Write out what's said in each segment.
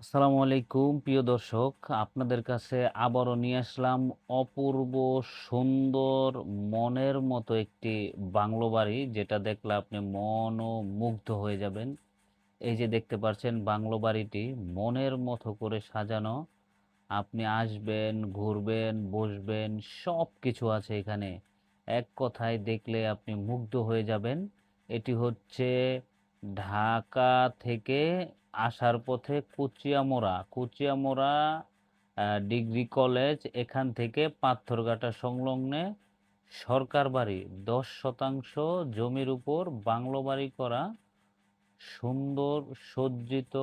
আসসালামু আলাইকুম, প্রিয় দর্শক। আপনাদের কাছে আবারও নিয়ে আসলাম অপূর্ব সুন্দর মনের মতো একটি বাংলো বাড়ি, যেটা দেখলে আপনি মনও মুগ্ধ হয়ে যাবেন। এই যে দেখতে পাচ্ছেন বাংলো বাড়িটি, মনের মতো করে সাজানো। আপনি আসবেন, ঘুরবেন, বসবেন সব কিছু আছে এখানে। এক কথায় দেখলে আপনি মুগ্ধ হয়ে যাবেন। এটি হচ্ছে ঢাকা থেকে আসার পথে কুচিয়ামোড়া। কুচিয়ামোড়া ডিগ্রি কলেজ, এখান থেকে পাথরঘাটা সংলগ্নে সরকার বাড়ি। দশ শতাংশ জমির উপর বাংলো বাড়ি করা, সুন্দর, সজ্জিত,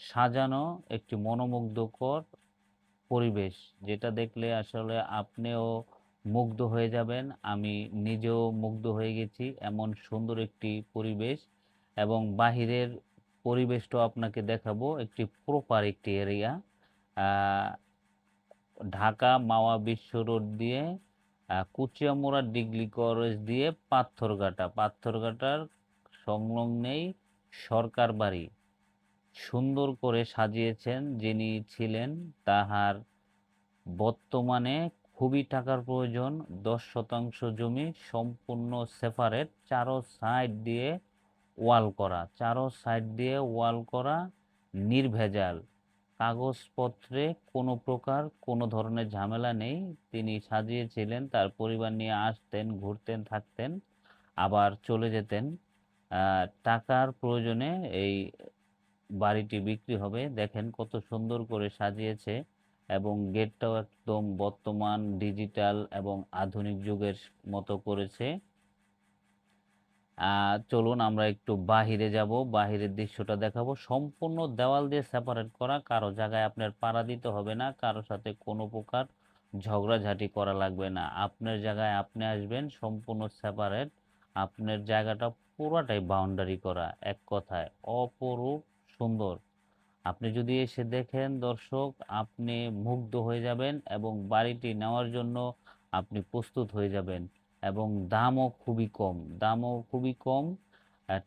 সাজানো একটি মনোমুগ্ধকর পরিবেশ, যেটা দেখলে আসলে আপনিও মুগ্ধ হয়ে যাবেন। আমি নিজেও মুগ্ধ হয়ে গেছি। এমন সুন্দর একটি পরিবেশ এবং বাহিরের পরিবেশটাও আপনাকে দেখাবো। একটি প্রপার একটি এরিয়া ঢাকা মাওয়া বিশ্ব রোড দিয়ে কুচিয়ামুড়া ডিগ্রি কলেজ দিয়ে পাথরঘাটা। পাথরঘাটার সংলগ্নেই সরকার বাড়ি সুন্দর করে সাজিয়েছেন যিনি ছিলেন তাহার বর্তমানে খুবই টাকার প্রয়োজন। দশ শতাংশ জমি সম্পূর্ণ সেপারেট চারো সাইড দিয়ে ওয়াল করা, চারো সাইড দিয়ে ওয়াল করা, নির্ভেজাল। কাগজপত্রে কোনো প্রকার কোনো ধরনের ঝামেলা নেই। তিনি সাজিয়েছিলেন, তার পরিবার নিয়ে আসতেন, ঘুরতেন, থাকতেন, আবার চলে যেতেন। টাকার প্রয়োজনে এই বাড়িটি বিক্রি হবে। দেখেন কত সুন্দর করে সাজিয়েছে এবং গেটটাও একদম বর্তমান, ডিজিটাল এবং আধুনিক যুগের মতো করেছে। চলুন আমরা একটু বাহিরে যাব। বাহিরের দৃশ্যটা দেখাবো। সম্পূর্ণ দেওয়াল দিয়ে সেপারেট করা। কারও জায়গায় আপনার পাড়া দিতে হবে না। কারও সাথে কোনো প্রকার ঝগড়াঝাটি করা লাগবে না। আপনার জায়গায় আপনি আসবেন, সম্পূর্ণ সেপারেট আপনার জায়গাটা পুরোটাই বাউন্ডারি করা, এক কথায়। অপরূপ, সুন্দর। আপনি যদি এসে দেখেন দর্শক, আপনি মুগ্ধ হয়ে যাবেন এবং বাড়িটি নেওয়ার জন্য আপনি প্রস্তুত হয়ে যাবেন। এবং দামও খুবই কম। দামও খুবই কম।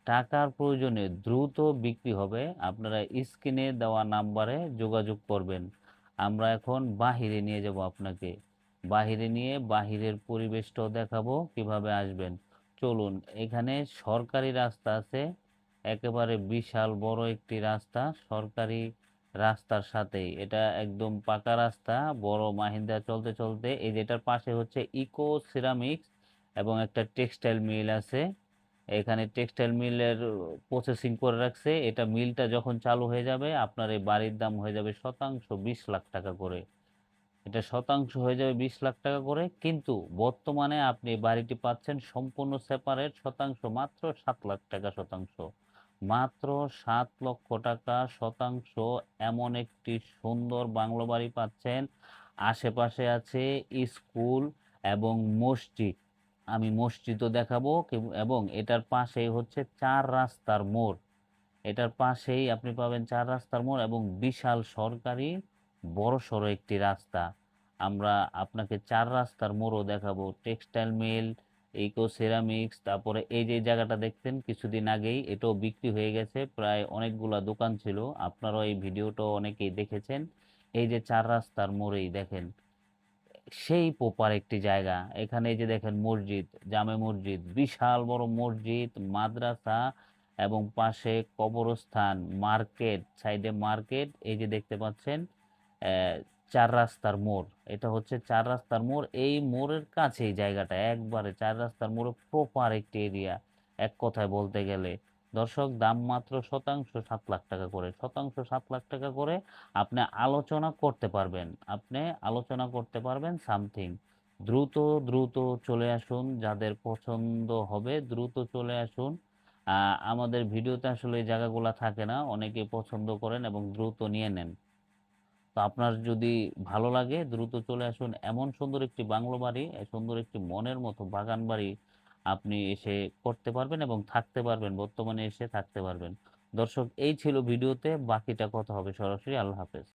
টাকার প্রয়োজনে দ্রুত বিক্রি হবে। আপনারা স্ক্রিনে দেওয়া নাম্বারে যোগাযোগ করবেন। আমরা এখন বাহিরে নিয়ে যাব আপনাকে। বাহিরে নিয়ে বাহিরের পরিবেশটাও দেখাবো, কীভাবে আসবেন। চলুন, এখানে সরকারি রাস্তা আছে। একেবারে বিশাল বড় একটি রাস্তা। সরকারি রাস্তার সাথেই এটা একদম পাকা রাস্তা, বড় মাহিন্দা চলতে চলতে। এই যেটার পাশে হচ্ছে ইকো সিরামিক্স। এবং একটা টেক্সটাইল মিল আছে। এখানে টেক্সটাইল মিলের প্রসেসিং করে রাখছে। এটা মিলটা যখন চালু হয়ে যাবে, আপনার এই বাড়ির দাম হয়ে যাবে শতাংশ বিশ লাখ টাকা করে। এটা শতাংশ হয়ে যাবে বিশ লাখ টাকা করে, কিন্তু বর্তমানে আপনি বাড়িটি পাচ্ছেন সম্পূর্ণ সেপারেট শতাংশ, মাত্র সাত লাখ টাকা শতাংশ। মাত্র সাত লক্ষ টাকা শতাংশ এমন একটি সুন্দর বাংলো বাড়ি পাচ্ছেন। আশেপাশে আছে স্কুল এবং মসজিদ। আমি মসজিদও দেখাবো এবং এটার পাশেই হচ্ছে চার রাস্তার মোড়। এটার পাশেই আপনি পাবেন চার রাস্তার মোড় এবং বিশাল সরকারি বড় সড়ো একটি রাস্তা। আমরা আপনাকে চার রাস্তার মোড়ও দেখাবো। টেক্সটাইল মিল, ইকো সিরামিক্স, তারপরে এই যে জায়গাটা দেখতেন কিছুদিন আগেই এটাও বিক্রি হয়ে গেছে। প্রায় অনেকগুলা দোকান ছিল। আপনারাও এই ভিডিওটাও অনেকেই দেখেছেন। এই যে চার রাস্তার মোড়েই দেখেন। সেই পোপার একটি জায়গা। এখানে যে দেখেন মসজিদ, জামে মসজিদ, বিশাল বড় মসজিদ, মাদ্রাসা এবং পাশে কবরস্থান, মার্কেট, সাইডে মার্কেট, এই যে দেখতে পাচ্ছেন চার রাস্তার মোড়। এটা হচ্ছে চার রাস্তার মোড়। এই মোড়ের কাছেই জায়গাটা, একবারে চার রাস্তার মোড়ে প্রপার একটি এরিয়া এক কথায় বলতে গেলে দর্শক, দাম মাত্র শতাংশ সাত লাখ টাকা করে। শতাংশ সাত লাখ টাকা করে আপনি আলোচনা করতে পারবেন। আপনি আলোচনা করতে পারবেন সামথিং। দ্রুত দ্রুত চলে আসুন যাদের পছন্দ হবে, দ্রুত চলে আসুন। আমাদের ভিডিওতে আসলে এই জায়গাগুলো থাকে না, অনেকে পছন্দ করেন এবং দ্রুত নিয়ে নেন। তো আপনার যদি ভালো লাগে, দ্রুত চলে আসুন। এমন সুন্দর একটি বাংলো বাড়ি, সুন্দর একটি মনের মতো বাগান বাড়ি আপনি এসে করতে পারবেন এবং থাকতে পারবেন, বর্তমানে এসে থাকতে পারবেন। দর্শক, এই ছিল ভিডিওতে, বাকিটা কথা হবে সরাসরি। আল্লাহ হাফেজ।